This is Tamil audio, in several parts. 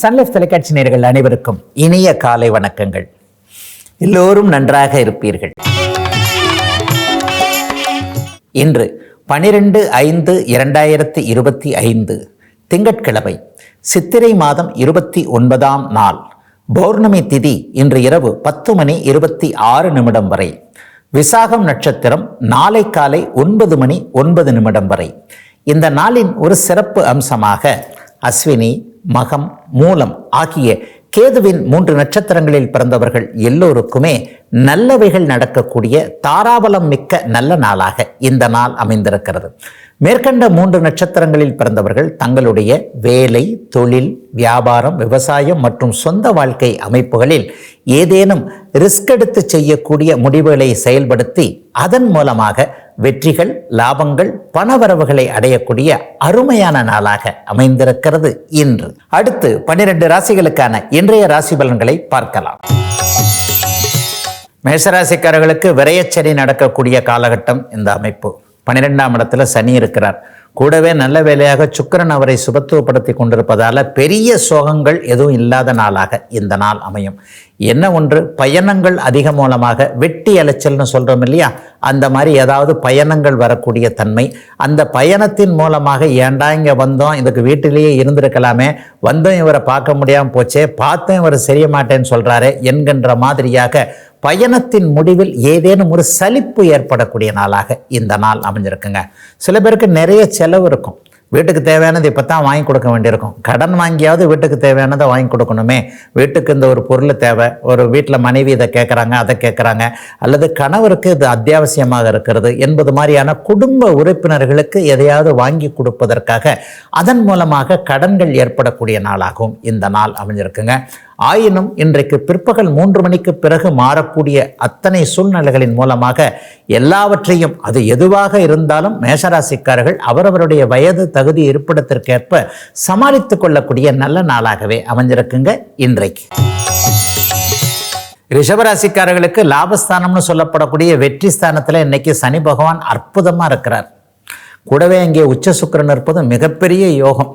சன்லைஃப் தொலைக்காட்சி நேர்கள் அனைவருக்கும் இனிய காலை வணக்கங்கள். எல்லோரும் நன்றாக இருப்பீர்கள். இன்று பனிரெண்டு ஐந்து இரண்டாயிரத்தி இருபத்தி ஐந்து திங்கட்கிழமை சித்திரை மாதம் இருபத்தி ஒன்பதாம் நாள் பௌர்ணமி திதி இன்று இரவு பத்து மணி இருபத்தி ஆறு நிமிடம் வரை விசாகம் நட்சத்திரம் நாளை காலை ஒன்பது மணி ஒன்பது நிமிடம் வரை. இந்த நாளின் ஒரு சிறப்பு அம்சமாக அஸ்வினி மகம் மூலம் ஆகிய கேதுவின் மூன்று நட்சத்திரங்களில் பிறந்தவர்கள் எல்லோருக்குமே நல்லவைகள் நடக்கக்கூடிய தாராபலம் மிக்க நல்ல நாளாக இந்த நாள் அமைந்திருக்கிறது. மேற்கண்ட மூன்று நட்சத்திரங்களில் பிறந்தவர்கள் தங்களுடைய வேலை தொழில் வியாபாரம் விவசாயம் மற்றும் சொந்த வாழ்க்கை அமைப்புகளில் ஏதேனும் ரிஸ்க் எடுத்து செய்யக்கூடிய முடிவுகளை செயல்படுத்தி அதன் மூலமாக வெற்றிகள் லாபங்கள் பணவரவுகளை அடையக்கூடிய அருமையான நாளாக அமைந்திருக்கிறது இன்று. அடுத்து பன்னிரண்டு ராசிகளுக்கான இன்றைய ராசி பலன்களை பார்க்கலாம். மேசராசிக்காரர்களுக்கு விரையச்சனி நடக்கக்கூடிய காலகட்டம் இந்த அமைப்பு. பன்னிரெண்டாம் இடத்துல சனி இருக்கிறார். கூடவே நல்ல வேலையாக சுக்கிரன் அவரை சுபத்துவப்படுத்தி கொண்டிருப்பதால பெரிய சோகங்கள் எதுவும் இல்லாத நாளாக இந்த நாள் அமையும். என்ன ஒன்று? பயணங்கள் அதிக மூலமாக வெட்டி அலைச்சல்னு சொல்கிறோம் இல்லையா? அந்த மாதிரி ஏதாவது பயணங்கள் வரக்கூடிய தன்மை. அந்த பயணத்தின் மூலமாக ஏன்டா இங்கே வந்தோம்? இதுக்கு வீட்டிலேயே இருந்திருக்கலாமே. வந்தோம் இவரை பார்க்க முடியாமல் போச்சே. பார்த்தோம் இவர் செய்ய மாட்டேன்னு சொல்கிறாரு என்கின்ற மாதிரியாக பயணத்தின் முடிவில் ஏதேனும் ஒரு சலிப்பு ஏற்படக்கூடிய நாளாக இந்த நாள் அமைஞ்சிருக்குங்க. சில பேருக்கு நிறைய செலவு இருக்கும். வீட்டுக்கு தேவையானது இப்போ தான் வாங்கி கொடுக்க வேண்டியிருக்கும். கடன் வாங்கியாவது வீட்டுக்கு தேவையானதை வாங்கி கொடுக்கணுமே. வீட்டுக்கு இந்த ஒரு பொருள் தேவை ஒரு வீட்டில் மனைவி இதை கேட்குறாங்க அதை கேட்குறாங்க அல்லது கணவருக்கு இது அத்தியாவசியமாக இருக்கிறது என்பது மாதிரியான குடும்ப உறுப்பினர்களுக்கு எதையாவது வாங்கி கொடுப்பதற்காக அதன் மூலமாக கடன்கள் ஏற்படக்கூடிய நாளாகவும் இந்த நாள் அமைஞ்சிருக்குங்க. ஆயினும் இன்றைக்கு பிற்பகல் மூன்று மணிக்கு பிறகு மாறக்கூடிய அத்தனை சூழ்நிலைகளின் மூலமாக எல்லாவற்றையும் அது எதுவாக இருந்தாலும் மேஷராசிக்காரர்கள் அவரவருடைய வயது தகுதி இருப்பிடத்திற்கேற்ப சமாளித்து கொள்ளக்கூடிய நல்ல நாளாகவே அமைஞ்சிருக்குங்க இன்றைக்கு. ரிஷபராசிக்காரர்களுக்கு லாபஸ்தானம்னு சொல்லப்படக்கூடிய வெற்றி ஸ்தானத்தில் இன்னைக்கு சனி பகவான் அற்புதமாக இருக்கிறார். கூடவே அங்கே உச்ச சுக்கிரன் இருப்பது மிகப்பெரிய யோகம்.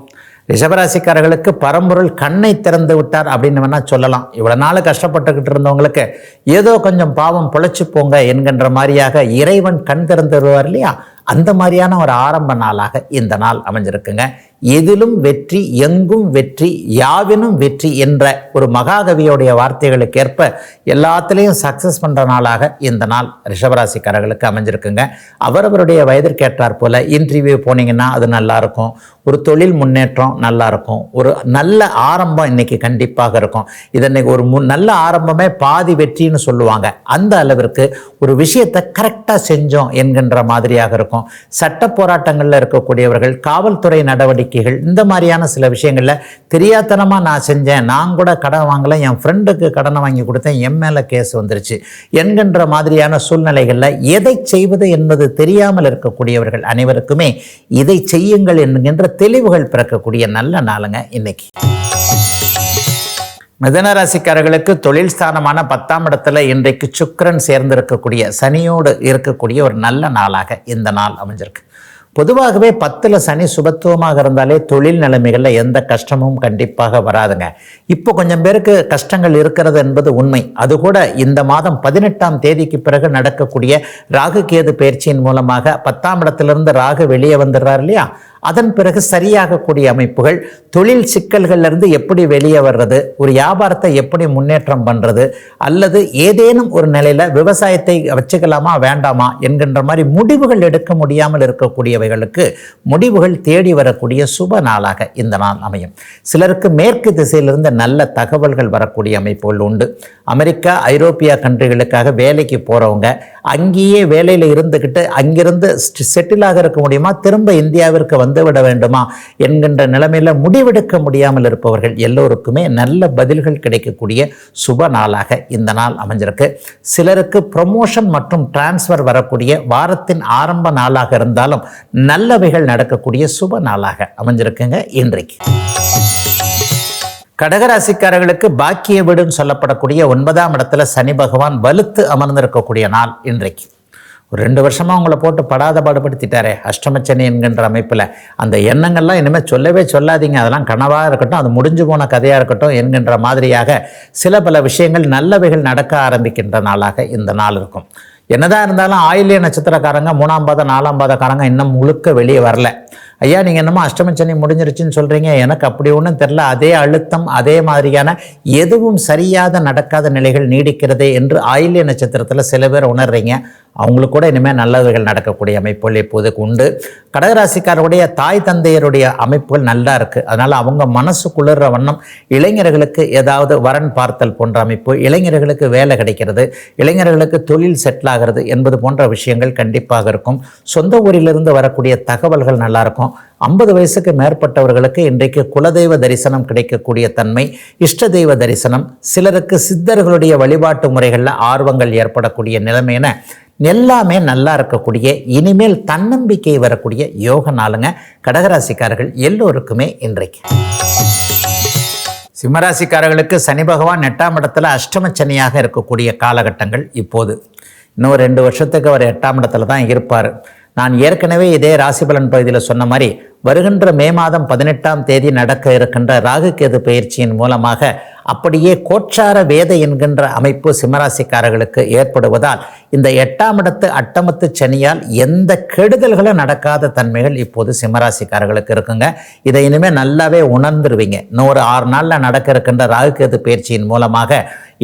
ரிஷபராசிக்காரர்களுக்கு பரம்பொருள் கண்ணை திறந்து விட்டார் அப்படின்னு வேணா சொல்லலாம். இவ்வளோ நாள் கஷ்டப்பட்டுக்கிட்டு இருந்தவங்களுக்கு ஏதோ கொஞ்சம் பாவம் பொழைச்சு போங்க என்கின்ற மாதிரியாக இறைவன் கண் திறந்து வருவார் இல்லையா? அந்த மாதிரியான ஒரு ஆரம்ப நாளாக இந்த நாள் அமைஞ்சிருக்குங்க. எதிலும் வெற்றி எங்கும் வெற்றி யாவினும் வெற்றி என்ற ஒரு மகாகவியோடைய வார்த்தைகளுக்கு ஏற்ப எல்லாத்துலேயும் சக்ஸஸ் பண்ணுற நாளாக இந்த நாள் ரிஷபராசிக்காரர்களுக்கு அமைஞ்சிருக்குங்க. அவரவருடைய வயதிற்கேற்றார் போல இன்டர்வியூ போனீங்கன்னா அது நல்லாயிருக்கும் ஒரு தொழில் முன்னேற்றம் நல்லா இருக்கும் ஒரு நல்ல ஆரம்பம் இன்னைக்கு கண்டிப்பாக இருக்கும். இது ஒரு மு நல்ல ஆரம்பமே பாதி வெற்றின்னு சொல்லுவாங்க. அந்த அளவிற்கு ஒரு விஷயத்தை கரெக்டாக செஞ்சோம் என்கின்ற மாதிரியாக இருக்கும். சட்ட போராட்டங்களில் இருக்கக்கூடியவர்கள் காவல்துறை நடவடிக்கை நடவடிக்கைகள் இந்த மாதிரியான சில விஷயங்களில் தெரியாத்தனமாக நான் செஞ்சேன். நான் கூட கடன் வாங்கலை என் ஃப்ரெண்டுக்கு கடனை வாங்கி கொடுத்தேன். என் மேலே கேஸ் வந்துருச்சு. என்கின்ற மாதிரியான சூழ்நிலைகளில் எதை செய்வது என்பது தெரியாமல் இருக்கக்கூடியவர்கள் அனைவருக்குமே இதை செய்யுங்கள் என்கின்ற தெளிவுகள் பிறக்கக்கூடிய நல்ல நாளுங்க இன்னைக்கு. மிதன ராசிக்காரர்களுக்கு தொழில் ஸ்தானமான பத்தாம் இடத்துல இன்றைக்கு சுக்கரன் சேர்ந்திருக்கக்கூடிய சனியோடு இருக்கக்கூடிய ஒரு நல்ல நாளாக இந்த நாள் அமைஞ்சிருக்கு. பொதுவாகவே பத்தில் சனி சுபத்துவமாக இருந்தாலே தொழில் நிலைமைகளில் எந்த கஷ்டமும் கண்டிப்பாக வராதுங்க. இப்போ கொஞ்சம் பேருக்கு கஷ்டங்கள் இருக்கிறது என்பது உண்மை. அது கூட இந்த மாதம் பதினெட்டாம் தேதிக்கு பிறகு நடக்கக்கூடிய ராகு கேது பயிற்சியின் மூலமாக பத்தாம் இடத்திலிருந்து ராகு வெளியே வந்துடுறார் இல்லையா? அதன் பிறகு சரியாகக்கூடிய அமைப்புகள் தொழில் சிக்கல்கள்லேருந்து எப்படி வெளியே வர்றது ஒரு வியாபாரத்தை எப்படி முன்னேற்றம் பண்ணுறது அல்லது ஏதேனும் ஒரு நிலையில் விவசாயத்தை வச்சுக்கலாமா வேண்டாமா என்கின்ற மாதிரி முடிவுகள் எடுக்க முடியாமல் இருக்கக்கூடியவைகளுக்கு முடிவுகள் தேடி வரக்கூடிய சுப நாளாக இந்த நாள் அமையும். சிலருக்கு மேற்கு திசையிலிருந்து நல்ல தகவல்கள் வரக்கூடிய அமைப்புகள் உண்டு. அமெரிக்கா ஐரோப்பியா கண்ட்ரிகளுக்காக வேலைக்கு போகிறவங்க அங்கேயே வேலையில் இருந்துக்கிட்டு அங்கிருந்து செட்டிலாக இருக்க முடியுமா திரும்ப இந்தியாவிற்கு வந்து விட வேண்டுமா என்கின்ற நிலைமையில் முடிவெடுக்க முடியாமல் இருப்பவர்கள் எல்லோருக்குமே நல்ல பதில்கள் கிடைக்கக்கூடிய சுப நாளாக இந்த நாள் அமைஞ்சிருக்கு. சிலருக்கு ப்ரொமோஷன் மற்றும் டிரான்ஸ்ஃபர் வரக்கூடிய வாரத்தின் ஆரம்ப நாளாக இருந்தாலும் நல்லவைகள் நடக்கக்கூடிய சுப நாளாக அமைஞ்சிருக்குங்க இன்றைக்கு. கடகராசிக்காரர்களுக்கு பாக்கிய வீடுன்னு சொல்லப்படக்கூடிய ஒன்பதாம் இடத்துல சனி பகவான் வலுத்து அமர்ந்திருக்கக்கூடிய நாள் இன்றைக்கு. ஒரு ரெண்டு வருஷமாக உங்களை போட்டு படாத பாடுபடுத்திட்டாரே அஷ்டமச்சனி என்கின்ற அமைப்பில். அந்த எண்ணங்கள்லாம் இனிமேல் சொல்லவே சொல்லாதீங்க. அதெல்லாம் கனவாக இருக்கட்டும் அது முடிஞ்சு போன கதையாக இருக்கட்டும் என்கின்ற மாதிரியாக சில பல விஷயங்கள் நல்லவைகள் நடக்க ஆரம்பிக்கின்ற நாளாக இந்த நாள் இருக்கும். என்னதான் இருந்தாலும் ஆயிலிய நட்சத்திரக்காரங்க மூணாம் பாத நாலாம் பாதக்காரங்க இன்னும் முழுக்க வெளியே வரல. ஐயா நீங்கள் என்னமோ அஷ்டமச்சனி முடிஞ்சிருச்சுன்னு சொல்கிறீங்க எனக்கு அப்படி ஒன்றும் தெரில அதே அழுத்தம் அதே மாதிரியான எதுவும் சரியாக நடக்காத நிலைகள் நீடிக்கிறதே என்று ஆயில்ய நட்சத்திரத்தில் சில பேர் உணர்றீங்க. அவங்களுக்கு கூட இனிமேல் நல்லவைகள் நடக்கக்கூடிய அமைப்புகள் இப்போதைக்கு உண்டு. கடகராசிக்காரருடைய தாய் தந்தையருடைய அமைப்புகள் நல்லா இருக்குது அதனால் அவங்க மனசு குளிர்ற வண்ணம் இளைஞர்களுக்கு ஏதாவது வரன் பார்த்தல் போன்ற அமைப்பு இளைஞர்களுக்கு வேலை கிடைக்கிறது இளைஞர்களுக்கு தொழில் செட்டில் ஆகிறது என்பது போன்ற விஷயங்கள் கண்டிப்பாக இருக்கும். சொந்த ஊரிலிருந்து வரக்கூடிய தகவல்கள் நல்லாயிருக்கும் ஐம்பது வயசுக்கு மேற்பட்டவர்களுக்கு இன்றைக்கு குலதெய்வ தரிசனம் கிடைக்கக்கூடிய தன்மை இஷ்ட தெய்வ தரிசனம் சிலருக்கு சித்தர்களுடைய வழிபாட்டு முறைகளில் ஆர்வங்கள் ஏற்படக்கூடிய நிலைமை என எல்லாமே நல்லா இருக்கக்கூடிய இனிமேல் தன்னம்பிக்கை வரக்கூடிய யோக நாளுங்க கடகராசிக்காரர்கள் எல்லோருக்குமே இன்றைக்கு. சிம்மராசிக்காரர்களுக்கு சனி பகவான் எட்டாம் இடத்துல அஷ்டம சனியாக இருக்கக்கூடிய காலகட்டங்கள் இப்போது. இன்னும் ரெண்டு வருஷத்துக்கு அவர் எட்டாம் இடத்துல தான் இருப்பார். நான் ஏற்கனவே இதே ராசிபலன் பகுதியில் சொன்ன மாதிரி வருகின்ற மே மாதம் பதினெட்டாம் தேதி நடக்க இருக்கின்ற ராகுகேது பயிற்சியின் மூலமாக அப்படியே கோச்சார வேத என்கின்ற அமைப்பு சிம்மராசிக்காரர்களுக்கு ஏற்படுவதால் இந்த எட்டாம் இடத்து அட்டமத்து சனியால் எந்த கெடுதல்களும் நடக்காத தன்மைகள் இப்போது சிம்மராசிக்காரர்களுக்கு இருக்குங்க. இதை இனிமேல் நல்லாவே உணர்ந்துருவீங்க. இன்னொரு ஆறு நாளில் நடக்க இருக்கின்ற ராகுகேது பயிற்சியின் மூலமாக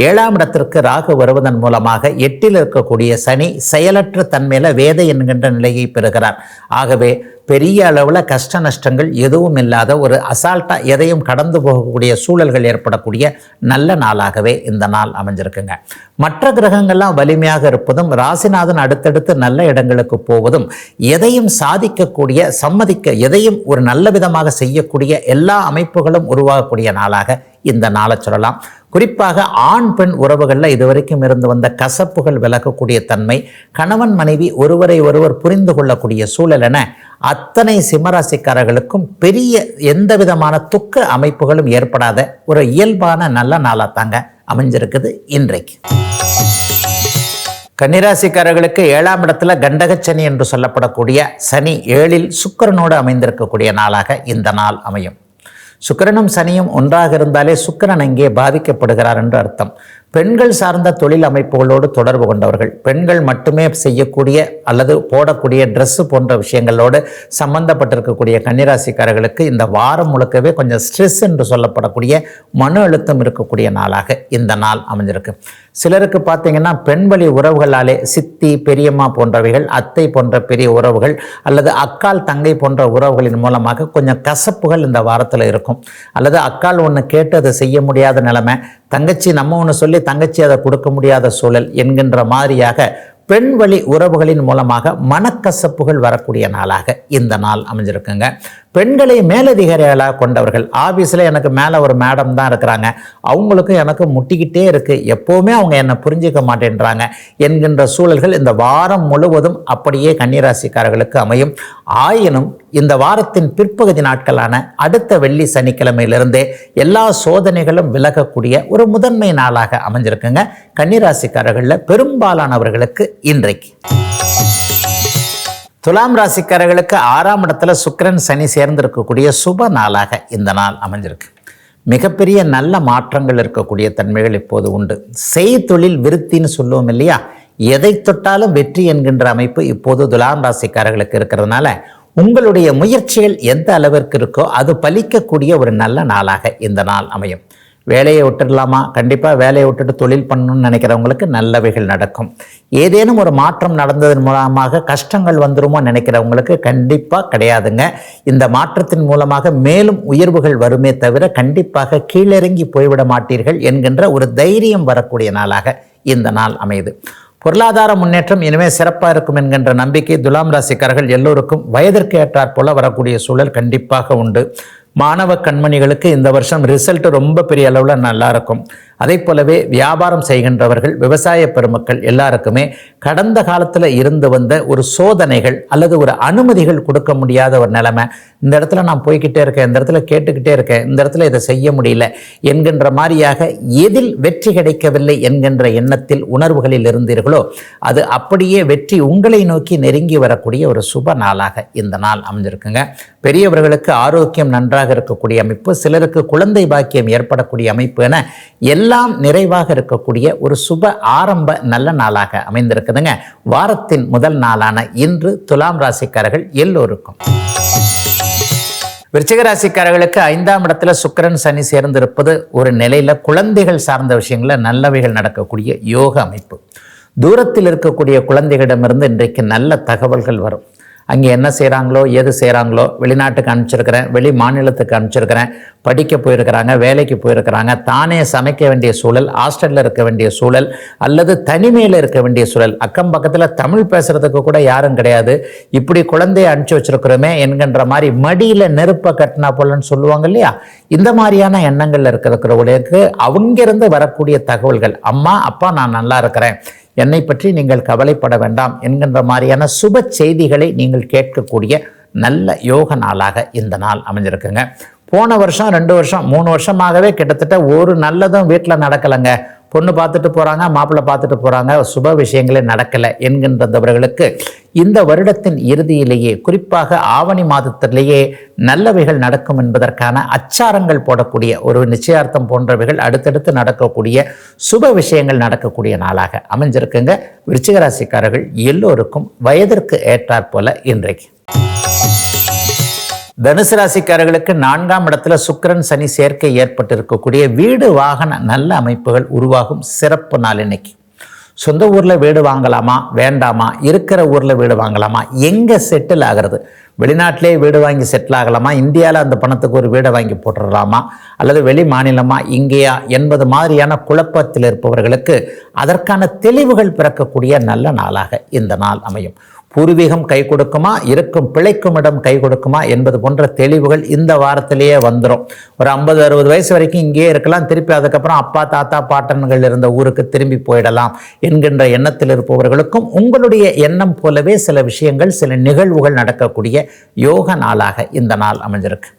ஏழாம் இடத்திற்கு ராகு வருவதன் மூலமாக எட்டில் இருக்கக்கூடிய சனி செயலற்ற தன்மையில் வேதை என்கின்ற நிலையை பெறுகிறார். ஆகவே பெரிய அளவில் கஷ்ட நஷ்டங்கள் எதுவும் இல்லாத ஒரு அசால்ட்டாக எதையும் கடந்து போகக்கூடிய சூழல்கள் ஏற்படக்கூடிய நல்ல நாளாகவே இந்த நாள் அமைஞ்சிருக்குங்க. மற்ற கிரகங்கள்லாம் வலிமையாக இருப்பதும் ராசிநாதன் அடுத்தடுத்து நல்ல இடங்களுக்கு போவதும் எதையும் சாதிக்கக்கூடிய சம்மதிக்க எதையும் ஒரு நல்ல விதமாக செய்யக்கூடிய எல்லா அமைப்புகளும் உருவாகக்கூடிய நாளாக இந்த நாளை சொல்லலாம். குறிப்பாக ஆண் பெண் உறவுகளில் இதுவரைக்கும் இருந்து வந்த கசப்புகள் விலகக்கூடிய தன்மை கணவன் மனைவி ஒருவரை ஒருவர் புரிந்து கொள்ளக்கூடிய சூழல் என அத்தனை சிம்மராசிக்காரர்களுக்கும் பெரிய எந்த விதமான துக்க அமைப்புகளும் ஏற்படாத ஒரு இயல்பான நல்ல நாளாக தாங்க அமைஞ்சிருக்குது இன்றைக்கு. கன்னிராசிக்காரர்களுக்கு ஏழாம் இடத்துல கண்டகச்சனி என்று சொல்லப்படக்கூடிய சனி ஏழில் சுக்கிரனோடு அமைந்திருக்கக்கூடிய நாளாக இந்த நாள் அமையும். சுக்கிரனும் சனியும் ஒன்றாக இருந்தாலே சுக்கிரன் அங்கே பாதிக்கப்படுகிறார் என்று அர்த்தம். பெண்கள் சார்ந்த தொழில் அமைப்புகளோடு தொடர்பு கொண்டவர்கள் பெண்கள் மட்டுமே செய்யக்கூடிய அல்லது போடக்கூடிய ட்ரெஸ்ஸு போன்ற விஷயங்களோடு சம்பந்தப்பட்டிருக்கக்கூடிய கன்னிராசிக்காரர்களுக்கு இந்த வாரம் முழுக்கவே கொஞ்சம் ஸ்ட்ரெஸ் என்று சொல்லப்படக்கூடிய மன அழுத்தம் இருக்கக்கூடிய நாளாக இந்த நாள் அமைஞ்சிருக்கு. சிலருக்கு பார்த்தீங்கன்னா பெண் வழி உறவுகளாலே சித்தி பெரியம்மா போன்றவைகள் அத்தை போன்ற பெரிய உறவுகள் அல்லது அக்கால் தங்கை போன்ற உறவுகளின் மூலமாக கொஞ்சம் கசப்புகள் இந்த வாரத்தில் இருக்கும். அல்லது அக்கால் ஒன்று கேட்டு அதை செய்ய முடியாத நிலைமை தங்கச்சி நம்ம ஒன்று சொல்லி தங்கச்சி அதை கொடுக்க முடியாத சூழல் என்கின்ற மாதிரியாக பெண் வழி உறவுகளின் மூலமாக மனக்கசப்புகள் வரக்கூடிய நாளாக இந்த நாள் அமைஞ்சிருக்குங்க. பெண்களை மேலதிகாரிகளாக கொண்டவர்கள். ஆஃபீஸில் எனக்கு மேலே ஒரு மேடம் தான் இருக்கிறாங்க. அவங்களுக்கும் எனக்கு முட்டிக்கிட்டே இருக்குது எப்போவுமே அவங்க என்னை புரிஞ்சிக்க மாட்டேன்றாங்க என்கின்ற சூழல்கள் இந்த வாரம் முழுவதும் அப்படியே கன்னிராசிக்காரர்களுக்கு அமையும். ஆயினும் இந்த வாரத்தின் பிற்பகுதி நாட்களான அடுத்த வெள்ளி சனிக்கிழமையிலிருந்தே எல்லா சோதனைகளும் விலகக்கூடிய ஒரு முதன்மை நாளாக அமைஞ்சிருக்குங்க. கன்னிராசிக்காரர்களில் பெரும்பாலானவர்களுக்கு இன்றைக்கு. துலாம் ராசிக்காரர்களுக்கு ஆறாம் இடத்துல சுக்கரன் சனி சேர்ந்திருக்கக்கூடிய சுப நாளாக இந்த நாள் அமைஞ்சிருக்கு. மிகப்பெரிய நல்ல மாற்றங்கள் இருக்கக்கூடிய தன்மைகள் இப்போது உண்டு. செய்தொழில் விருத்தின்னு சொல்லுவோம் இல்லையா? எதை தொட்டாலும் வெற்றி என்கின்ற அமைப்பு இப்போது துலாம் ராசிக்காரர்களுக்கு இருக்கிறதுனால உங்களுடைய முயற்சிகள் எந்த அளவிற்கு இருக்கோ அது பலிக்கக்கூடிய ஒரு நல்ல நாளாக இந்த நாள் அமையும். வேலையை விட்டுடலாமா? கண்டிப்பாக வேலையை விட்டுட்டு தொழில் பண்ணணும்னு நினைக்கிறவங்களுக்கு நல்லவைகள் நடக்கும். ஏதேனும் ஒரு மாற்றம் நடந்ததன் மூலமாக கஷ்டங்கள் வந்துருமோ நினைக்கிறவங்களுக்கு கண்டிப்பாக கிடையாதுங்க. இந்த மாற்றத்தின் மூலமாக மேலும் உயர்வுகள் வருமே தவிர கண்டிப்பாக கீழிறங்கி போய்விட மாட்டீர்கள் என்கின்ற ஒரு தைரியம் வரக்கூடிய நாளாக இந்த நாள் அமையுது. பொருளாதார முன்னேற்றம் இனிமேல் சிறப்பாக இருக்கும் என்கின்ற நம்பிக்கை துலாம் ராசிக்காரர்கள் எல்லோருக்கும் வயதிற்கு ஏற்றாற் போல வரக்கூடிய சூழல் கண்டிப்பாக உண்டு. மாணவ கண்மணிகளுக்கு இந்த வருஷம் ரிசல்ட் ரொம்ப பெரிய அளவில் நல்லா இருக்கும் அதே போலவே வியாபாரம் செய்கின்றவர்கள் விவசாய பெருமக்கள் எல்லாருக்குமே கடந்த காலத்தில் இருந்து வந்த ஒரு சோதனைகள் அல்லது ஒரு அனுமதிகள் கொடுக்க முடியாத ஒரு நிலைமை. இந்த இடத்துல நான் போய்கிட்டே இருக்கேன் இந்த இடத்துல கேட்டுக்கிட்டே இருக்கேன் இந்த இடத்துல இதை செய்ய முடியல என்கின்ற மாதிரியாக எதில் வெற்றி கிடைக்கவில்லை என்கின்ற எண்ணத்தில் உணர்வுகளில் இருந்தீர்களோ அது அப்படியே வெற்றி உங்களை நோக்கி நெருங்கி வரக்கூடிய ஒரு சுப நாளாக இந்த நாள் அமைஞ்சிருக்குங்க. பெரியவர்களுக்கு ஆரோக்கியம் நன்றாக இருக்கக்கூடிய அமைப்பு சிலருக்கு குழந்தை பாக்கியம் ஏற்படக்கூடிய அமைப்பு என எல்லாம் நிறைவாக இருக்கக்கூடிய ஒரு சுப ஆரம்ப நல்ல நாளாக அமைந்திருக்குதுங்க. வாரத்தின் முதல் நாளான இன்று துலாம் ராசிக்காரர்கள் எல்லோருக்கும். விருச்சிகராசிக்காரர்களுக்கு ஐந்தாம் இடத்துல சுக்கரன் சனி சேர்ந்திருப்பது ஒரு நிலையில குழந்தைகள் சார்ந்த விஷயங்கள நல்லவைகள் நடக்கக்கூடிய யோக அமைப்பு. தூரத்தில் இருக்கக்கூடிய குழந்தைகளிடமிருந்து இன்றைக்கு நல்ல தகவல்கள் வரும். அங்கே என்ன செய்கிறாங்களோ எது செய்கிறாங்களோ வெளிநாட்டுக்கு அனுப்பிச்சிருக்கிறேன் வெளி மாநிலத்துக்கு அனுப்பிச்சிருக்கிறேன் படிக்க போயிருக்கிறாங்க வேலைக்கு போயிருக்கிறாங்க தானே சமைக்க வேண்டிய சூழல் ஹாஸ்டலில் இருக்க வேண்டிய சூழல் அல்லது தனிமையில் இருக்க வேண்டிய சூழல். அக்கம் பக்கத்தில் தமிழ் பேசுறதுக்கு கூட யாரும் கிடையாது. இப்படி குழந்தைய அனுப்பிச்சி வச்சிருக்கிறோமே என்கின்ற மாதிரி மடியில் நெருப்பை கட்டினா போலன்னு சொல்லுவாங்க இல்லையா? இந்த மாதிரியான எண்ணங்களில் இருக்கிறவங்களுக்கு அவங்கிருந்து வரக்கூடிய தகவல்கள் அம்மா அப்பா நான் நல்லா இருக்கிறேன். என்னை பற்றி நீங்கள் கவலைப்பட வேண்டாம் என்கின்ற மாதிரியான சுப செய்திகளை நீங்கள் கேட்கக்கூடிய நல்ல யோக நாளாக இந்த நாள் அமைஞ்சிருக்குங்க. போன வருஷம் ரெண்டு வருஷம் மூணு வருஷமாகவே கிட்டத்தட்ட ஒரு நல்லதும் வீட்டில் நடக்கலைங்க. பொண்ணு பார்த்துட்டு போகிறாங்க மாப்பிள்ளை பார்த்துட்டு போகிறாங்க சுப விஷயங்களே நடக்கலை என்கின்றவர்களுக்கு இந்த வருடத்தின் இறுதியிலேயே குறிப்பாக ஆவணி மாதத்திலேயே நல்லவைகள் நடக்கும் என்பதற்கான அச்சாரங்கள் போடக்கூடிய ஒரு நிச்சயார்த்தம் போன்றவைகள் அடுத்தடுத்து நடக்கக்கூடிய சுப விஷயங்கள் நடக்கக்கூடிய நாளாக அமைஞ்சிருக்குங்க. விருச்சிகராசிக்காரர்கள் எல்லோருக்கும் வயதிற்கு ஏற்றாற் போல இன்றைக்கு. தனுசு ராசிக்காரர்களுக்கு நான்காம் இடத்துல சுக்கிரன் சனி சேர்க்கை ஏற்பட்டிருக்கக்கூடிய வீடு வாகன நல்ல அமைப்புகள் உருவாகும் சிறப்பு நாள் இன்னைக்கு. சொந்த ஊரில் வீடு வாங்கலாமா? வேண்டாமா? இருக்கிற ஊரில் வீடு வாங்கலாமா? எங்கே செட்டில் ஆகிறது? வெளிநாட்டிலே வீடு வாங்கி செட்டில் ஆகலாமா? இந்தியாவில் அந்த பணத்துக்கு ஒரு வீடை வாங்கி போட்டுடலாமா அல்லது வெளி மாநிலமா? இங்கேயா? என்பது மாதிரியான குழப்பத்தில் இருப்பவர்களுக்கு அதற்கான தெளிவுகள் பிறக்கக்கூடிய நல்ல நாளாக இந்த நாள் அமையும். பூர்வீகம் கை கொடுக்குமா? இருக்கும் பிழைக்கும் இடம் கை கொடுக்குமா? என்பது போன்ற தெளிவுகள் இந்த வாரத்திலேயே வந்துடும் ஒரு ஐம்பது அறுபது வயசு வரைக்கும் இங்கேயே இருக்கலாம். திருப்பி அதுக்கப்புறம் அப்பா தாத்தா பாட்டன்கள் இருந்த ஊருக்கு திரும்பி போயிடலாம் என்கின்ற எண்ணத்தில் இருப்பவர்களுக்கும் உங்களுடைய எண்ணம் போலவே சில விஷயங்கள் சில நிகழ்வுகள் நடக்கக்கூடிய யோக நாளாக இந்த நாள் அமைஞ்சிருக்கு.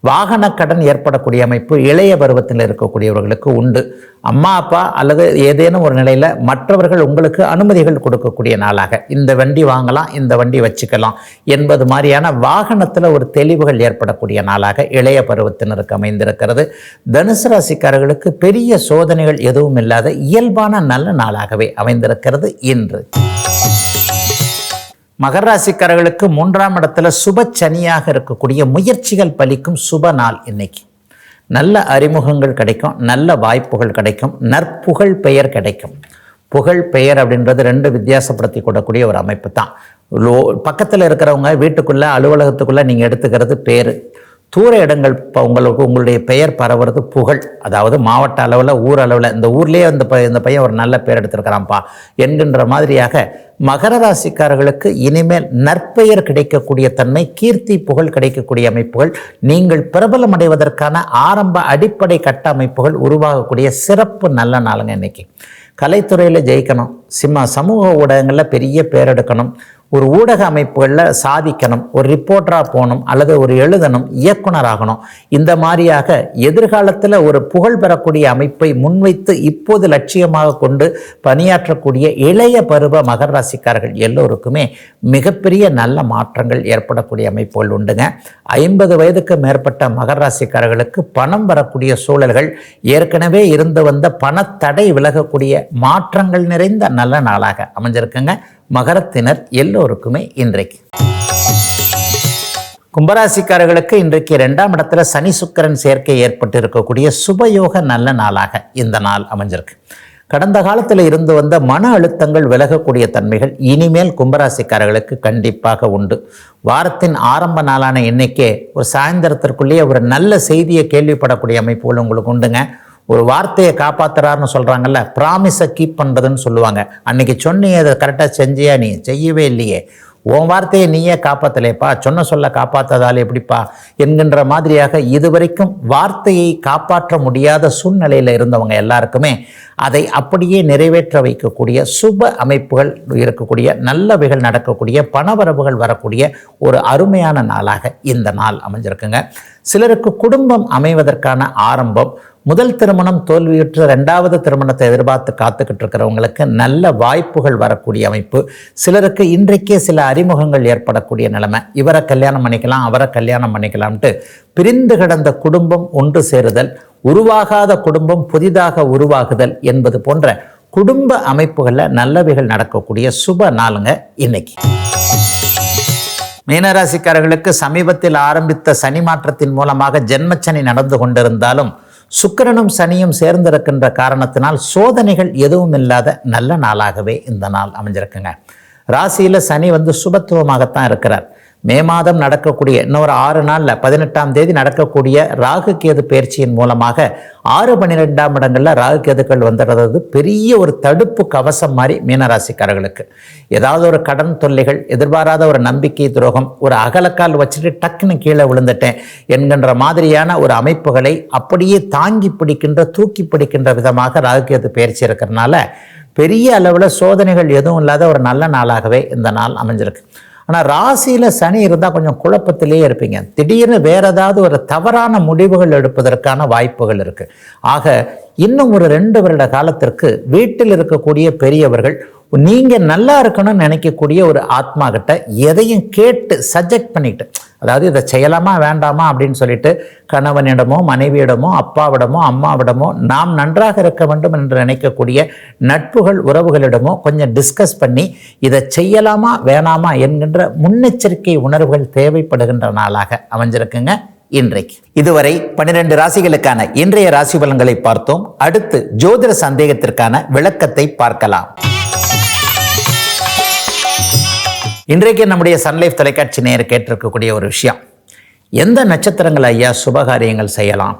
வாகன கடன் ஏற்படக்கூடிய அமைப்பு இளைய பருவத்தில் இருக்கக்கூடியவர்களுக்கு உண்டு. அம்மா அப்பா அல்லது ஏதேனும் ஒரு நிலையில் மற்றவர்கள் உங்களுக்கு அனுமதிகள் கொடுக்கக்கூடிய நாளாக. இந்த வண்டி வாங்கலாம் இந்த வண்டி வச்சுக்கலாம் என்பது மாதிரியான வாகனத்தில் ஒரு தெளிவுகள் ஏற்படக்கூடிய நாளாக இளைய பருவத்தினருக்கு அமைந்திருக்கிறது. தனுசு ராசிக்காரர்களுக்கு பெரிய சோதனைகள் எதுவும் இல்லாத இயல்பான நல்ல நாளாகவே அமைந்திருக்கிறது இன்று. மகர ராசிக்காரர்களுக்கு மூன்றாம் இடத்துல சுப சனியாக இருக்கக்கூடிய முயற்சிகள் பலிக்கும் சுப நாள் இன்னைக்கு. நல்ல அறிமுகங்கள் கிடைக்கும் நல்ல வாய்ப்புகள் கிடைக்கும் நற்புகழ் பெயர் கிடைக்கும். புகழ் பெயர் அப்படின்றது ரெண்டு வித்தியாசப்படுத்தி கொள்ளக்கூடிய ஒரு அமைப்பு தான். லோ பக்கத்தில் இருக்கிறவங்க வீட்டுக்குள்ளே அலுவலகத்துக்குள்ளே நீங்கள் எடுத்துக்கிறது பேர். தூர இடங்கள் இப்போ உங்களுக்கு உங்களுடைய பெயர் பரவுறது புகழ். அதாவது மாவட்ட அளவில் ஊர் அளவில் இந்த ஊர்லேயே இந்த ப இந்த பையன் ஒரு நல்ல பேர் எடுத்திருக்கிறான்ப்பா என்கின்ற மாதிரியாக மகர ராசிக்காரர்களுக்கு இனிமேல் நற்பெயர் கிடைக்கக்கூடிய தன்மை கீர்த்தி புகழ் கிடைக்கக்கூடிய அமைப்புகள் நீங்கள் பிரபலம் அடைவதற்கான ஆரம்ப அடிப்படை கட்டமைப்புகள் உருவாகக்கூடிய சிறப்பு நல்ல நாளுங்க இன்னைக்கு. கலைத்துறையில் ஜெயிக்கணும். சிம்ம சமூக ஊடகங்களில் பெரிய பேர் எடுக்கணும். ஒரு ஊடக அமைப்புகளில் சாதிக்கணும். ஒரு ரிப்போர்ட்டராக போகணும். அல்லது ஒரு எழுதணும். இயக்குனராகணும் இந்த மாதிரியாக எதிர்காலத்தில் ஒரு புகழ் பெறக்கூடிய அமைப்பை முன்வைத்து இப்போது லட்சியமாக கொண்டு பணியாற்றக்கூடிய இளைய பருவ மகர ராசிக்காரர்கள் எல்லோருக்குமே மிகப்பெரிய நல்ல மாற்றங்கள் ஏற்படக்கூடிய அமைப்புகள் உண்டுங்க. ஐம்பது வயதுக்கு மேற்பட்ட மகர ராசிக்காரர்களுக்கு பணம் வரக்கூடிய சூழல்கள் ஏற்கனவே இருந்து வந்த பணத்தடை விலகக்கூடிய மாற்றங்கள் நிறைந்த நல்ல நாளாக அமைஞ்சிருக்குங்க. மகரத்தினர் எல்லோருக்குமே இன்றைக்கு. கும்பராசிக்காரர்களுக்கு இன்றைக்கு இரண்டாம் இடத்துல சனி சுக்கரன் சேர்க்கை ஏற்பட்டு இருக்கக்கூடிய சுபயோக நல்ல நாளாக இந்த நாள் அமைஞ்சிருக்கு. கடந்த காலத்தில் இருந்து வந்த மன அழுத்தங்கள் விலகக்கூடிய தன்மைகள் இனிமேல் கும்பராசிக்காரர்களுக்கு கண்டிப்பாக உண்டு. வாரத்தின் ஆரம்ப நாளான இன்னைக்கே ஒரு சாயந்தரத்திற்குள்ளேயே ஒரு நல்ல செய்தியை கேள்விப்படக்கூடிய அமைப்புகள் உங்களுக்கு உண்டுங்க. ஒரு வார்த்தையை காப்பாத்துறாருன்னு சொல்கிறாங்கல்ல ப்ராமிஸை கீப் பண்ணுறதுன்னு சொல்லுவாங்க. அன்னைக்கு சொன்னியே அதை கரெக்டாக செஞ்சியா நீ? செய்யவே இல்லையே. உன் வார்த்தையை நீயே காப்பாற்றலேப்பா சொன்ன சொல்ல காப்பாற்றதால் எப்படிப்பா? என்கின்ற மாதிரியாக இதுவரைக்கும் வார்த்தையை காப்பாற்ற முடியாத சூழ்நிலையில் இருந்தவங்க எல்லாருக்குமே அதை அப்படியே நிறைவேற்ற வைக்கக்கூடிய சுப அமைப்புகள் இருக்கக்கூடிய நல்லவைகள் நடக்கக்கூடிய பணவரவுகள் வரக்கூடிய ஒரு அருமையான நாளாக இந்த நாள் அமைஞ்சிருக்குங்க. சிலருக்கு குடும்பம் அமைவதற்கான ஆரம்பம் முதல் திருமணம் தோல்வியுற்ற ரெண்டாவது திருமணத்தை எதிர்பார்த்து காத்துக்கிட்டு இருக்கிறவங்களுக்கு நல்ல வாய்ப்புகள் வரக்கூடிய அமைப்பு. சிலருக்கு இன்றைக்கே சில அறிமுகங்கள் ஏற்படக்கூடிய நிலைமை. இவரை கல்யாணம் பண்ணிக்கலாம் அவரை கல்யாணம் பண்ணிக்கலாம்ட்டு பிரிந்து கிடந்த குடும்பம் ஒன்று சேருதல் உருவாகாத குடும்பம் புதிதாக உருவாகுதல் என்பது போன்ற குடும்ப அமைப்புகளில் நல்லவைகள் நடக்கக்கூடிய சுப நாளுங்க இன்னைக்கு. மீனராசிக்காரர்களுக்கு சமீபத்தில் ஆரம்பித்த சனி மாற்றத்தின் மூலமாக ஜென்மச்சனி நடந்து கொண்டிருந்தாலும் சுக்கிரனும் சனியும் சேர்ந்திருக்கின்ற காரணத்தினால் சோதனைகள் எதுவும் இல்லாத நல்ல நாளாகவே இந்த நாள் அமைஞ்சிருக்குங்க. ராசியில் சனி வந்து சுபத்துவமாகத்தான் இருக்கிறார். மே மாதம் நடக்கக்கூடிய இன்னொரு ஆறு நாளில் பதினெட்டாம் தேதி நடக்கக்கூடிய ராகு கேது பயிற்சியின் மூலமாக ஆறு பன்னிரெண்டாம் இடங்களில் ராகு கேதுக்கள் வந்துடுறது பெரிய ஒரு தடுப்பு கவசம் மாதிரி மீனராசிக்காரர்களுக்கு. ஏதாவது ஒரு கடன் தொல்லைகள் எதிர்பாராத ஒரு நம்பிக்கை துரோகம் ஒரு அகலக்கால் வச்சுட்டு டக்குன்னு கீழே விழுந்துட்டேன் என்கின்ற மாதிரியான ஒரு அமைப்புகளை அப்படியே தாங்கி பிடிக்கின்ற தூக்கி பிடிக்கின்ற விதமாக ராகு கேது பயிற்சி இருக்கிறனால பெரிய அளவில் சோதனைகள் எதுவும் இல்லாத ஒரு நல்ல நாளாகவே இந்த நாள் அமைஞ்சிருக்கு. ஆனால் ராசியில் சனி இருந்தால் கொஞ்சம் குழப்பத்திலேயே இருப்பீங்க. திடீர்னு வேற ஏதாவது ஒரு தவறான முடிவுகள் எடுப்பதற்கான வாய்ப்புகள் இருக்குது ஆக இன்னும் ஒரு ரெண்டு வருட காலத்திற்கு வீட்டில் இருக்கக்கூடிய பெரியவர்கள் நீங்கள் நல்லா இருக்கணும்னு நினைக்கக்கூடிய ஒரு ஆத்மா கிட்ட எதையும் கேட்டு சஜெக்ட் பண்ணிட்டு அதாவது இதை செய்யலாமா வேண்டாமா அப்படின்னு சொல்லிட்டு கணவனிடமோ மனைவியிடமோ அப்பாவிடமோ அம்மாவிடமோ நாம் நன்றாக இருக்க வேண்டும் என்று நினைக்கக்கூடிய நட்புகள் உறவுகளிடமோ கொஞ்சம் டிஸ்கஸ் பண்ணி இதை செய்யலாமா வேணாமா என்கின்ற முன்னெச்சரிக்கை உணர்வுகள் தேவைப்படுகின்ற நாளாக அமைஞ்சிருக்குங்க இன்றைக்கு. இதுவரை பன்னிரண்டு ராசிகளுக்கான இன்றைய ராசி பலன்களை பார்த்தோம். அடுத்து ஜோதிட சந்தேகத்திற்கான விளக்கத்தை பார்க்கலாம். இன்றைக்கு நம்முடைய சன்லைஃப் தொலைக்காட்சி நேர் கேட்டிருக்கக்கூடிய ஒரு விஷயம். எந்த நட்சத்திரங்கள் ஐயா சுபகாரியங்கள் செய்யலாம்?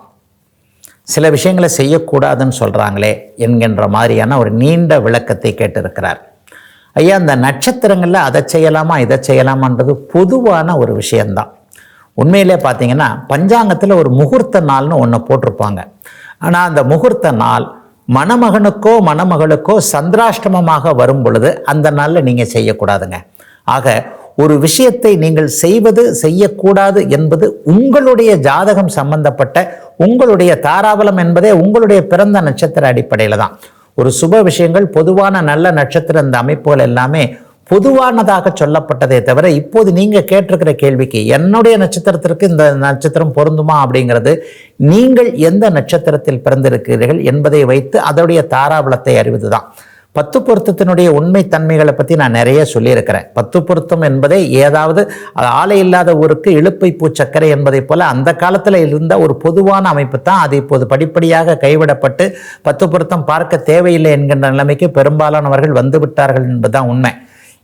சில விஷயங்களை செய்யக்கூடாதுன்னு சொல்கிறாங்களே என்கின்ற மாதிரியான ஒரு நீண்ட விளக்கத்தை கேட்டிருக்கிறார். ஐயா அந்த நட்சத்திரங்களில் அதை செய்யலாமா இதை செய்யலாமான்றது பொதுவான ஒரு விஷயந்தான் உண்மையிலே பார்த்தீங்கன்னா பஞ்சாங்கத்தில் ஒரு முகூர்த்த நாள்னு ஒன்று போட்டிருப்பாங்க. ஆனால் அந்த முகூர்த்த நாள் மணமகனுக்கோ மணமகளுக்கோ சந்திராஷ்டமமாக வரும் பொழுது அந்த நாளில் நீங்கள் செய்யக்கூடாதுங்க. ஆக ஒரு விஷயத்தை நீங்கள் செய்வது செய்யக்கூடாது என்பது உங்களுடைய ஜாதகம் சம்பந்தப்பட்ட உங்களுடைய தாராபலம் என்பதே உங்களுடைய பிறந்த நட்சத்திர அடிப்படையில் தான். ஒரு சுப விஷயங்கள் பொதுவான நல்ல நட்சத்திர இந்த அமைப்புகள் எல்லாமே பொதுவானதாக சொல்லப்பட்டதே தவிர இப்போது நீங்கள் கேட்டிருக்கிற கேள்விக்கு என்னுடைய நட்சத்திரத்திற்கு இந்த நட்சத்திரம் பொருந்துமா அப்படிங்கிறது நீங்கள் எந்த நட்சத்திரத்தில் பிறந்திருக்கிறீர்கள் என்பதை வைத்து அதோடைய தாராபலத்தை அறிவதுதான். பத்து பொருத்தத்தினுடைய உண்மை தன்மைகளை பற்றி நான் நிறைய சொல்லியிருக்கிறேன். பத்து பொருத்தம் என்பதை ஏதாவது ஆலை இல்லாத ஊருக்கு இழுப்பை பூச்சக்கரை என்பதை போல அந்த காலத்தில் இருந்த ஒரு பொதுவான அமைப்பு தான் அது. இப்போது படிப்படியாக கைவிடப்பட்டு பத்து பொருத்தம் பார்க்க தேவையில்லை என்கின்ற நிலைமைக்கு பெரும்பாலானவர்கள் வந்துவிட்டார்கள் என்பது என்பதுதான் உண்மை.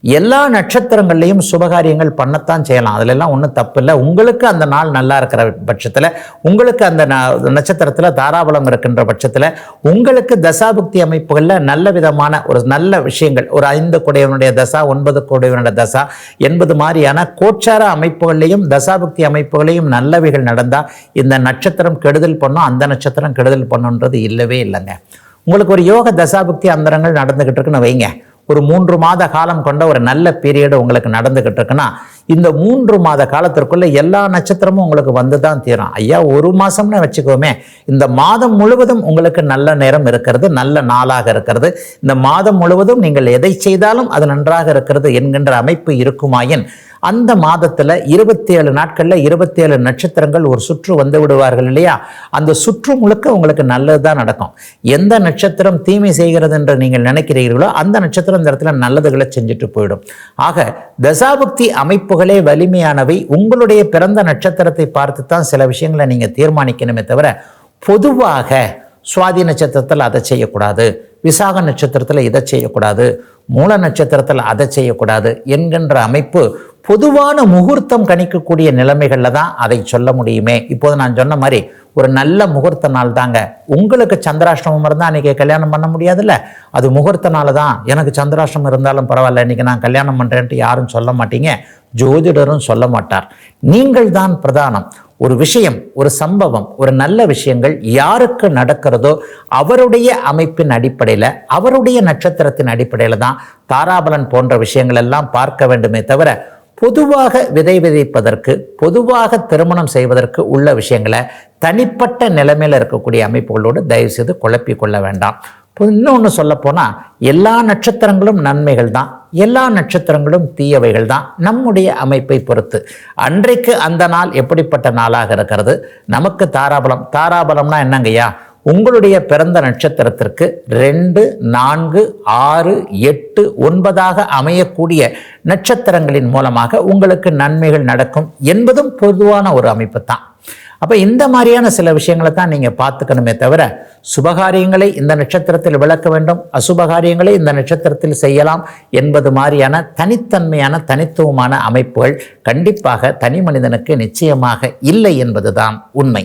எல்லா நட்சத்திரங்கள்லையும் சுபகாரியங்கள் பண்ணத்தான் செய்யலாம். அதிலெல்லாம் ஒன்றும் தப்பு இல்லை உங்களுக்கு அந்த நாள் நல்லா இருக்கிற பட்சத்தில் உங்களுக்கு அந்த நட்சத்திரத்தில் தாராபலம் இருக்கின்ற பட்சத்தில் உங்களுக்கு தசாபுக்தி அமைப்புகளில் நல்ல விதமான ஒரு நல்ல விஷயங்கள் ஒரு ஐந்து குடையவனுடைய தசா ஒன்பது குடையவனுடைய தசா என்பது மாதிரியான கோச்சார அமைப்புகள்லையும் தசாபுக்தி அமைப்புகளையும் நல்லவைகள் நடந்தால் இந்த நட்சத்திரம் கெடுதல் பண்ணும் அந்த நட்சத்திரம் கெடுதல் பண்ணுன்றது இல்லவே இல்லைங்க. உங்களுக்கு ஒரு யோக தசாபுக்தி அந்தரங்கள் நடந்துக்கிட்டு இருக்குன்னு வைங்க. ஒரு மூன்று மாத காலம் கொண்ட ஒரு நல்ல பீரியடு உங்களுக்கு நடந்துகிட்டு இருக்குன்னா இந்த மூன்று மாத காலத்திற்குள்ள எல்லா நட்சத்திரமும் உங்களுக்கு வந்து தான் தீரும். ஐயா ஒரு மாதம்னு வச்சுக்கோமே இந்த மாதம் முழுவதும் உங்களுக்கு நல்ல நேரம் இருக்கிறது நல்ல நாளாக இருக்கிறது. இந்த மாதம் முழுவதும் நீங்கள் எதை செய்தாலும் அது நன்றாக இருக்கிறது என்கின்ற அமைப்பு இருக்குமாயின் அந்த மாதத்தில் இருபத்தி ஏழு நாட்களில் இருபத்தி ஏழு நட்சத்திரங்கள் ஒரு சுற்று வந்து விடுவார்கள் இல்லையா? அந்த சுற்று முழுக்க உங்களுக்கு நல்லது தான் நடக்கும். எந்த நட்சத்திரம் தீமை செய்கிறது என்று நீங்கள் நினைக்கிறீர்களோ அந்த நட்சத்திரம் இந்த இடத்துல நல்லதுகளை செஞ்சுட்டு போயிடும். ஆக தசாபக்தி அமைப்புகளே வலிமையானவை. உங்களுடைய பிறந்த நட்சத்திரத்தை பார்த்து தான் சில விஷயங்களை நீங்கள் தீர்மானிக்கணுமே தவிர பொதுவாக சுவாதி நட்சத்திரத்தில் அதை செய்யக்கூடாது. விசாக நட்சத்திரத்தில் இதை செய்யக்கூடாது. மூல நட்சத்திரத்தில் அதை செய்யக்கூடாது என்கின்ற அமைப்பு பொதுவான முகூர்த்தம் கணிக்கக்கூடிய நிலைமைகளில் தான் அதை சொல்ல முடியுமே. இப்போது நான் சொன்ன மாதிரி ஒரு நல்ல முகூர்த்த நாள் தாங்க. உங்களுக்கு சந்திராஷ்டமம் இருந்தால் அன்றைக்கி கல்யாணம் பண்ண முடியாதுல்ல? அது முகூர்த்த நாள் தான் எனக்கு சந்திராஷ்டமம் இருந்தாலும் பரவாயில்ல. இன்றைக்கி நான் கல்யாணம் பண்ணுறேன்ட்டு யாரும் சொல்ல மாட்டீங்க. ஜோதிடரும் சொல்ல மாட்டார். நீங்கள் தான் பிரதானம். ஒரு விஷயம் ஒரு சம்பவம் ஒரு நல்ல விஷயங்கள் யாருக்கு நடக்கிறதோ அவருடைய அமைப்பின் அடிப்படையில் அவருடைய நட்சத்திரத்தின் அடிப்படையில் தான் தாராபலன் போன்ற விஷயங்கள் எல்லாம் பார்க்க வேண்டுமே தவிர பொதுவாக விதை விதைப்பதற்கு பொதுவாக திருமணம் செய்வதற்கு உள்ள விஷயங்களை தனிப்பட்ட நிலைமையில் இருக்கக்கூடிய அமைப்புகளோடு தயவு செய்து கொள்ள வேண்டாம். இப்போ இன்னொன்று சொல்லப்போனால் எல்லா நட்சத்திரங்களும் நன்மைகள் தான். எல்லா நட்சத்திரங்களும் தீயவைகள் தான். நம்முடைய அமைப்பை பொறுத்து. அன்றைக்கு அந்த நாள் எப்படிப்பட்ட நாளாக இருக்கிறது? நமக்கு தாராபலம். தாராபலம்னா என்னங்கய்யா? உங்களுடைய பிறந்த நட்சத்திரத்திற்கு ரெண்டு நான்கு ஆறு எட்டு ஒன்பதாக அமையக்கூடிய நட்சத்திரங்களின் மூலமாக உங்களுக்கு நன்மைகள் நடக்கும் என்பதும் பொதுவான ஒரு அமைப்பு தான் அப்போ இந்த மாதிரியான சில விஷயங்களை தான் நீங்கள் பார்த்துக்கணுமே தவிர சுபகாரியங்களை இந்த நட்சத்திரத்தில் விளக்க வேண்டும் அசுபகாரியங்களை இந்த நட்சத்திரத்தில் செய்யலாம் என்பது மாதிரியான தனித்தன்மையான தனித்துவமான அமைப்புகள் கண்டிப்பாக தனி மனிதனுக்கு நிச்சயமாக இல்லை என்பதுதான் உண்மை.